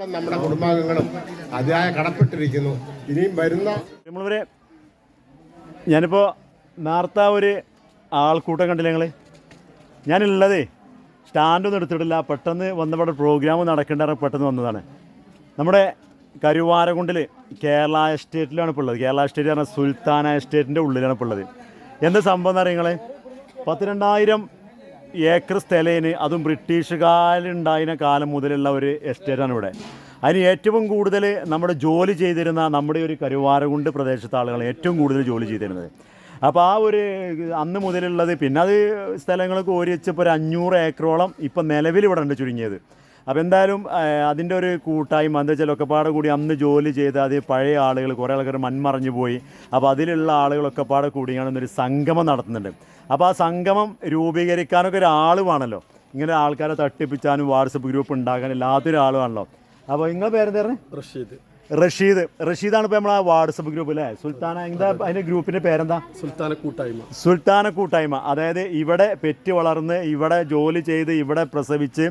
കുടുംബാംഗങ്ങളും അതിയായ കടപ്പെട്ടിരിക്കുന്നു. ഇനിയും വരുന്ന നമ്മളിവരെ ഞാനിപ്പോൾ നേർത്ത ഒരു ആൾക്കൂട്ടം കണ്ടില്ല ഞങ്ങൾ ഞാനുള്ളതേ സ്റ്റാൻഡൊന്നും എടുത്തിട്ടില്ല. പെട്ടെന്ന് വന്നവിടെ പ്രോഗ്രാം നടക്കേണ്ട പെട്ടെന്ന് വന്നതാണ്. നമ്മുടെ കരുവാരകുണ്ടിൽ കേരള എസ്റ്റേറ്റിലാണ് ഇപ്പോൾ ഉള്ളത്. കേരള എസ്റ്റേറ്റ് പറഞ്ഞാൽ സുൽത്താന എസ്റ്റേറ്റിന്റെ ഉള്ളിലാണ് ഇപ്പോൾ ഉള്ളത്. എന്താ സംഭവം എന്ന് അറിയങ്ങളെ പത്തിരണ്ടായിരം ഏക്കർ സ്ഥലേന് അതും ബ്രിട്ടീഷുകാരുണ്ടായിരുന്ന കാലം മുതലുള്ള ഒരു എസ്റ്റേറ്റാണ് ഇവിടെ. അതിന് ഏറ്റവും കൂടുതൽ നമ്മുടെ ജോലി ചെയ്തിരുന്ന നമ്മുടെ ഒരു കരുവാരകുണ്ട് പ്രദേശത്തെ ആളുകൾ ഏറ്റവും കൂടുതൽ ജോലി ചെയ്തിരുന്നത്. അപ്പോൾ ആ ഒരു അന്ന് മുതലുള്ളത് പിന്നെ അത് സ്ഥലങ്ങൾ കോരി വെച്ചപ്പോൾ ഒരു അഞ്ഞൂറ് ഏക്കറോളം ഇപ്പം നിലവിൽ ഇവിടെ ഉണ്ട് ചുരുങ്ങിയത്. അപ്പോൾ എന്തായാലും അതിന്റെ ഒരു കൂട്ടായി എന്താ വെച്ചാൽ കൂടി അന്ന് ജോലി ചെയ്ത് അത് പഴയ ആളുകൾ കുറേ ആൾക്കാർ മൺമറഞ്ഞു പോയി. അപ്പോൾ അതിലുള്ള ആളുകളൊക്കെ പാടെ കൂടിയാണ് ഒരു സംഗമം നടത്തുന്നുണ്ട്. അപ്പോൾ ആ സംഗമം രൂപീകരിക്കാനൊക്കെ ഒരാൾ വേണമല്ലോ ഇങ്ങനെ ആൾക്കാരെ തട്ടിപ്പിച്ചാനും വാട്സപ്പ് ഗ്രൂപ്പ് ഉണ്ടാക്കാൻ എല്ലാത്തിനും ആളുമാണല്ലോ അപ്പോൾ നിങ്ങളെ പേരെന്തായിരുന്നു റഷീദ്. റഷീദ്. റഷീദാണ് ഇപ്പോൾ നമ്മളെ വാട്സപ്പ് ഗ്രൂപ്പ് അല്ലേ സുൽത്താന എന്താ അതിന്റെ ഗ്രൂപ്പിന്റെ പേരെന്താ? സുൽത്താന കൂട്ടായ്മ. സുൽത്താന കൂട്ടായ്മ. അതായത് ഇവിടെ പെറ്റ് വളർന്ന് ഇവിടെ ജോലി ചെയ്ത് ഇവിടെ പ്രസവിച്ച്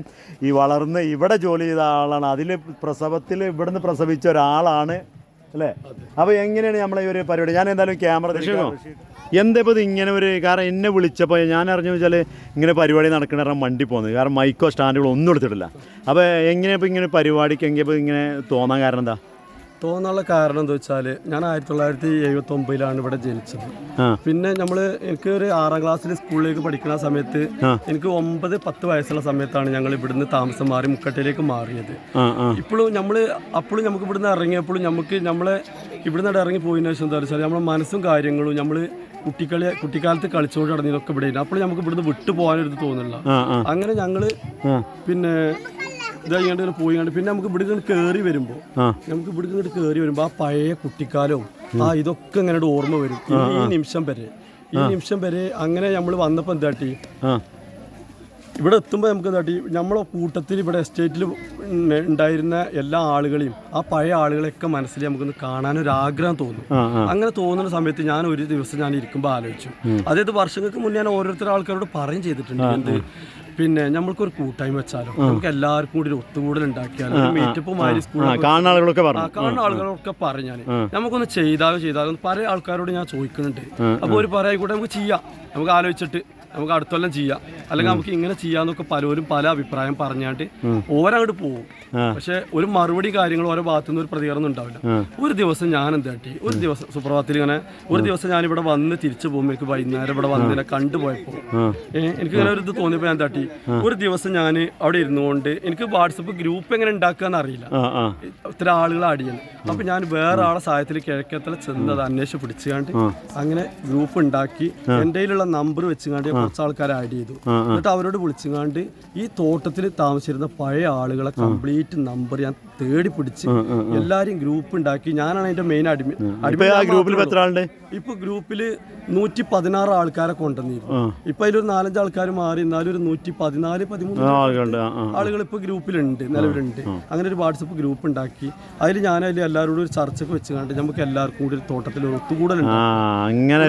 ഈ വളർന്ന് ഇവിടെ ജോലി ചെയ്ത ആളാണ്. അതിൽ പ്രസവത്തിൽ ഇവിടുന്ന് പ്രസവിച്ച ഒരാളാണ്. അല്ലേ? അപ്പോൾ എങ്ങനെയാണ് നമ്മളെ ഈ ഒരു പരിപാടി? ഞാൻ എന്തായാലും ക്യാമറ എന്താ ഇപ്പോൾ ഇത് ഇങ്ങനെ ഒരു കാരണം എന്നെ വിളിച്ചപ്പോൾ ഞാൻ അറിഞ്ഞു വെച്ചാൽ ഇങ്ങനെ പരിപാടി നടക്കണ കാരണം വണ്ടി പോകുന്നത് കാരണം മൈക്കോ സ്റ്റാൻഡുകളോ ഒന്നും എടുത്തിട്ടില്ല. അപ്പോൾ എങ്ങനെയപ്പോൾ ഇപ്പോൾ ഇങ്ങനെ പരിപാടിക്ക് എങ്കിൽ ഇങ്ങനെ തോന്നാൻ കാരണം എന്താ? തോന്നാനുള്ള കാരണം എന്താ വെച്ചാൽ ഞാൻ ആയിരത്തി തൊള്ളായിരത്തി എഴുപത്തി ഒമ്പതിലാണ് ഇവിടെ ജനിച്ചത്. പിന്നെ നമ്മൾ എനിക്ക് ഒരു ആറാം ക്ലാസ്സിൽ സ്കൂളിലേക്ക് പഠിക്കുന്ന സമയത്ത് എനിക്ക് ഒമ്പത് പത്ത് വയസ്സുള്ള സമയത്താണ് ഞങ്ങൾ ഇവിടുന്ന് താമസം മാറി മുക്കട്ടയിലേക്ക് മാറിയത്. ഇപ്പോഴും നമ്മൾ അപ്പോഴും നമുക്ക് ഇവിടുന്ന് ഇറങ്ങിയപ്പോഴും നമുക്ക് നമ്മളെ ഇവിടുന്ന് ഇറങ്ങി പോയതിനു ശേഷം എന്താ വെച്ചാൽ നമ്മളെ മനസ്സും കാര്യങ്ങളും നമ്മൾ കുട്ടിക്കളി കുട്ടിക്കാലത്ത് കളിച്ചോണ്ട് നടന്നതൊക്കെ ഇവിടെ അപ്പോൾ നമുക്ക് ഇവിടുന്ന് വിട്ടു പോകാനൊരു തോന്നില്ല അങ്ങനെ ഞങ്ങൾ പിന്നെ ഇതായിങ്ങാണ്ട് ഇങ്ങനെ പോയി കണ്ട് പിന്നെ നമുക്ക് ഇവിടെ ഇങ്ങനെ കയറി വരുമ്പോൾ നമുക്ക് ഇവിടെ ഇങ്ങോട്ട് കയറി വരുമ്പോൾ ആ പഴയ കുട്ടിക്കാലവും ആ ഇതൊക്കെ ഇങ്ങനെ ഓർമ്മ വരും. ഈ നിമിഷം വരെ. ഈ നിമിഷം വരെ അങ്ങനെ നമ്മൾ വന്നപ്പോൾ എന്താട്ടി? ഇവിടെ എത്തുമ്പോൾ നമുക്ക് എന്താട്ടി? നമ്മളെ കൂട്ടത്തിൽ ഇവിടെ എസ്റ്റേറ്റിൽ ഉണ്ടായിരുന്ന എല്ലാ ആളുകളെയും ആ പഴയ ആളുകളെയൊക്കെ മനസ്സിൽ നമുക്കൊന്ന് കാണാനൊരു ആഗ്രഹം തോന്നും അങ്ങനെ തോന്നുന്ന സമയത്ത് ഞാൻ ഒരു ദിവസം ഞാൻ ഇരിക്കുമ്പോൾ ആലോചിച്ചു. അതായത് വർഷങ്ങൾക്ക് മുന്നേ ഞാൻ ഓരോരുത്തർ ആൾക്കാരോട് പറയും ചെയ്തിട്ടുണ്ട് എന്ത്? പിന്നെ നമ്മൾക്കൊരു കൂട്ടായ്മ വെച്ചാലോ? നമുക്ക് എല്ലാവർക്കും കൂടി ഒരു ഒത്തുകൂടൽ ഉണ്ടാക്കിയാലോ? സ്കൂളിൽ കാണുന്ന ആളുകളൊക്കെ കാണുന്ന ആളുകളൊക്കെ പറഞ്ഞു ഞാൻ നമുക്കൊന്ന് ചെയ്താലോ ചെയ്താലോ പല ആൾക്കാരോട് ഞാൻ ചോദിക്കുന്നുണ്ട്. അപ്പോൾ ഒരു പറയായിക്കോട്ടെ നമുക്ക് ചെയ്യാം. നമുക്ക് ആലോചിച്ചിട്ട് നമുക്ക് അടുത്ത കൊല്ലം ചെയ്യാം. അല്ലെങ്കിൽ നമുക്ക് ഇങ്ങനെ ചെയ്യാന്നൊക്കെ പലരും പല അഭിപ്രായം പറഞ്ഞാണ്ട് ഓരങ്ങോട്ട് പോകും പക്ഷെ ഒരു മറുപടി കാര്യങ്ങൾ ഓരോ ഭാഗത്തു നിന്ന് ഒരു പ്രതികരണം ഉണ്ടാവില്ല. ഒരു ദിവസം ഞാൻ എന്താട്ടി ഒരു ദിവസം സുപ്രഭാതത്തിൽ ഇങ്ങനെ ഒരു ദിവസം ഞാൻ ഇവിടെ വന്ന് തിരിച്ചു പോകുമ്പോൾ എനിക്ക് വൈകുന്നേരം ഇവിടെ വന്ന് ഇങ്ങനെ കണ്ടുപോയപ്പോൾ എനിക്ക് ഇങ്ങനെ ഒരു ഇത് തോന്നിയപ്പോൾ ഞാൻ തട്ടി ഒരു ദിവസം ഞാൻ അവിടെ ഇരുന്നു കൊണ്ട് എനിക്ക് വാട്സപ്പ് ഗ്രൂപ്പ് എങ്ങനെ ഉണ്ടാക്കാന്ന് അറിയില്ല ഇത്ര ആളുകൾ ആഡ് അപ്പൊ ഞാൻ വേറെ ആളെ സഹായത്തിൽ കിഴക്കത്തല ചെന്ന് അത് അന്വേഷിച്ച് പിടിച്ചുകൊണ്ട് അങ്ങനെ ഗ്രൂപ്പ് ഉണ്ടാക്കി എന്റെ കയ്യിലുള്ള നമ്പർ വെച്ചുകാണ്ട് കുറച്ച് ആൾക്കാർ ആഡ് ചെയ്തു. എന്നിട്ട് അവരോട് വിളിച്ചുകാണ്ട് ഈ തോട്ടത്തിൽ താമസിച്ചിരുന്ന പഴയ ആളുകളെ കംപ്ലീറ്റ് നമ്പർ ഞാൻ തേടി പിടിച്ച് എല്ലാരും ഗ്രൂപ്പ് ഉണ്ടാക്കി. ഞാനാണ് അതിന്റെ മെയിൻ അഡ്മിൻ ഗ്രൂപ്പിൽ ഇപ്പൊ ഗ്രൂപ്പിൽ നൂറ്റി പതിനാറ് ആൾക്കാരെ കൊണ്ടുവന്നിരുന്നു. ഇപ്പൊ അതിലൊരു നാലഞ്ച് ആൾക്കാർ മാറി. എന്നാലും ഒരു നൂറ്റി പതിനാല് പതിമൂന്ന് ആളുകൾ ഇപ്പൊ ഗ്രൂപ്പിലുണ്ട് നിലവിലുണ്ട്. അങ്ങനെ ഒരു വാട്സപ്പ് ഗ്രൂപ്പ് ഉണ്ടാക്കി. അതിൽ ഞാൻ അതിൽ എല്ലാവരോടും ഒരു ചർച്ചയ്ക്ക് വെച്ച് കണ്ട് നമുക്ക് എല്ലാവർക്കും കൂടി ഒരു തോട്ടത്തിൽ ഒത്തുകൂടൽ അങ്ങനെ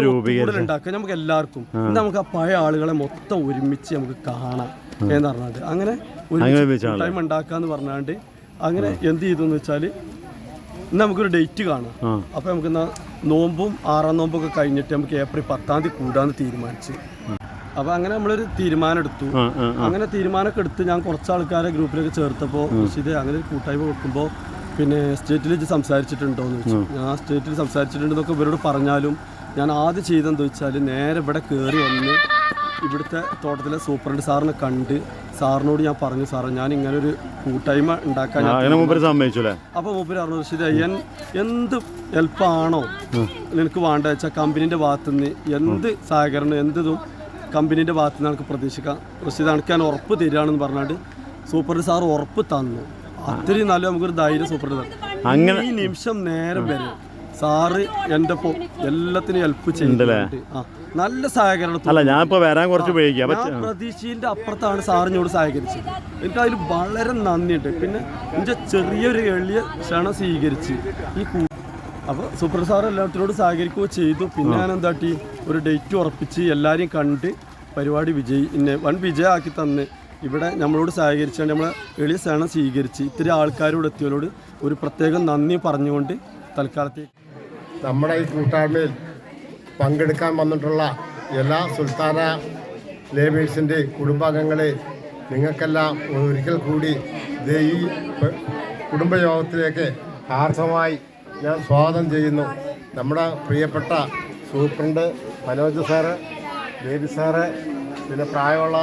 ഉണ്ടാക്കുക നമുക്ക് എല്ലാവർക്കും. നമുക്ക് ആ പഴയ ആളുകളെ മൊത്തം ഒരുമിച്ച് നമുക്ക് കാണാം എന്ന് പറഞ്ഞാണ്ട്. അങ്ങനെ ടൈം ഉണ്ടാക്കാന്ന് പറഞ്ഞാണ്ട് അങ്ങനെ എന്ത് ചെയ്തു എന്ന് വെച്ചാൽ ഇന്ന് നമുക്കൊരു ഡേറ്റ് കാണാം. അപ്പൊ അപ്പോൾ നമുക്ക് നോമ്പും ആറാം നോമ്പൊക്കെ ഒക്കെ കഴിഞ്ഞിട്ട് നമുക്ക് ഏപ്രിൽ പത്താം തീയതി കൂടാന്ന് തീരുമാനിച്ച്. അപ്പോൾ അങ്ങനെ നമ്മളൊരു തീരുമാനം എടുത്തു. അങ്ങനെ തീരുമാനമൊക്കെ എടുത്ത് ഞാൻ കുറച്ച് ആൾക്കാരെ ഗ്രൂപ്പിലേക്ക് ചേർത്തപ്പോൾ ഇത് അങ്ങനെ ഒരു കൂട്ടായ്മ വെക്കുമ്പോൾ പിന്നെ സ്റ്റേറ്റിൽ ഇത് സംസാരിച്ചിട്ടുണ്ടോ എന്ന് ചോദിച്ചു. ഞാൻ സ്റ്റേറ്റിൽ സംസാരിച്ചിട്ടുണ്ടെന്നൊക്കെ ഇവരോട് പറഞ്ഞാലും ഞാൻ ആദ്യം ചെയ്തെന്ന് വെച്ചാൽ നേരെ ഇവിടെ കയറി വന്ന് ഇവിടുത്തെ തോട്ടത്തിലെ സൂപ്രണ്ട് സാറിനെ കണ്ട് സാറിനോട് ഞാൻ പറഞ്ഞു സാറേ ഞാൻ ഇങ്ങനെ ഒരു കൂട്ടായ്മ ഉണ്ടാക്കാൻ അപ്പോൾ മൂപ്പര് പറഞ്ഞു റഷീദ് അയ്യൻ എന്ത് ഹെൽപ്പാണോ നിനക്ക് വേണ്ട വെച്ചാൽ കമ്പനീന്റെ ഭാഗത്തുനിന്ന് എന്ത് സഹകരണം എന്തും കമ്പനീന്റെ ഭാഗത്തുനിന്ന് എനിക്ക് പ്രതീക്ഷിക്കാം. റഷീദ് എനിക്ക് ഞാൻ ഉറപ്പ് തരികയാണെന്ന് പറഞ്ഞാണ്ട് സൂപ്പർ സാർ ഉറപ്പ് തന്നു. അത്രയും നല്ല നമുക്കൊരു ധൈര്യം സൂപ്പർ അങ്ങനെ ഈ നിമിഷം നേരം വരെ സാറ് എന്റെ ഒപ്പം എല്ലാത്തിനും ഹെൽപ്പ് ചെയ്യുന്നുണ്ട് ആ നല്ല സഹകരണം അല്ല ഞാൻ ഇപ്പൊ വരാൻ കുറച്ച് അപ്പൊ ഞാൻ പ്രതീക്ഷയുടെ അപ്പുറത്താണ് സാറിനോട് സഹകരിച്ചത്. എനിക്ക് അതിൽ വളരെ നന്ദിയുണ്ട്. പിന്നെ എന്റെ ചെറിയൊരു എളിയ ക്ഷണം സ്വീകരിച്ച് ഈ അപ്പൊ അപ്പോൾ സൂപ്പർ സാർ എല്ലാത്തിനോട് സഹകരിക്കുകയോ ചെയ്തു. പിന്നെ ഞാൻ എന്താട്ടി ഒരു ഡേറ്റ് ഉറപ്പിച്ച് എല്ലാവരെയും കണ്ട് പരിപാടി വിജയി പിന്നെ വൺ വിജയമാക്കി തന്ന് ഇവിടെ നമ്മളോട് സഹകരിച്ചുകൊണ്ട് നമ്മളെ എളിയ സേന സ്വീകരിച്ച് ഇത്തിരി ആൾക്കാരോട് എത്തിയവരോട് ഒരു പ്രത്യേകം നന്ദി പറഞ്ഞുകൊണ്ട് തൽക്കാലത്തേക്ക് നമ്മുടെ ഈ കൂട്ടായ്മയിൽ പങ്കെടുക്കാൻ വന്നിട്ടുള്ള എല്ലാ സുൽത്താന ലേബേഴ്സിന്റെ കുടുംബാംഗങ്ങളെ നിങ്ങൾക്കെല്ലാം ഒരിക്കൽ കൂടി ഈ കുടുംബയോഗത്തിലേക്ക് ഹാർദമായി ഞാൻ സ്വാഗതം ചെയ്യുന്നു. നമ്മുടെ പ്രിയപ്പെട്ട superintendent Manoj sir Baby sir പിന്നെ പ്രായമുള്ള